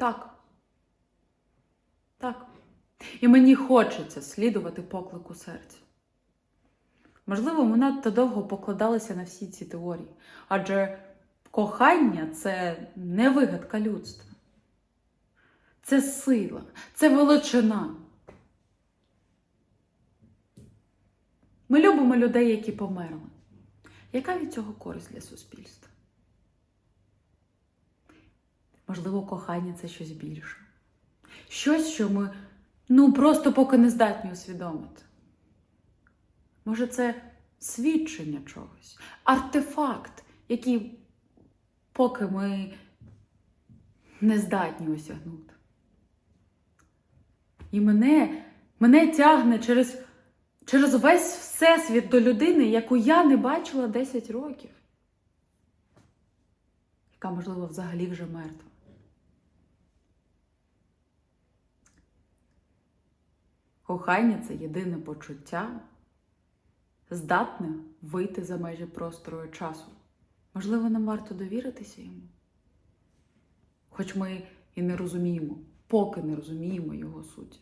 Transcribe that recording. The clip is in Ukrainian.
Так. Так. І мені хочеться слідувати поклику серця. Можливо, ми надто довго покладалися на всі ці теорії, адже кохання це не вигадка людства. Це сила, це величина. Ми любимо людей, які померли. Яка від цього користь для суспільства? Можливо, кохання це щось більше. Щось, що ми ну просто поки не здатні усвідомити. Може, це свідчення чогось, артефакт, який поки ми не здатні осягнути. І мене, мене тягне через, через весь всесвіт до людини, яку я не бачила 10 років, яка, можливо, взагалі вже мертва. Кохання це єдине почуття, здатне вийти за межі простору і часу. Можливо, нам варто довіритися йому. Хоч ми і не розуміємо, поки не розуміємо його суть.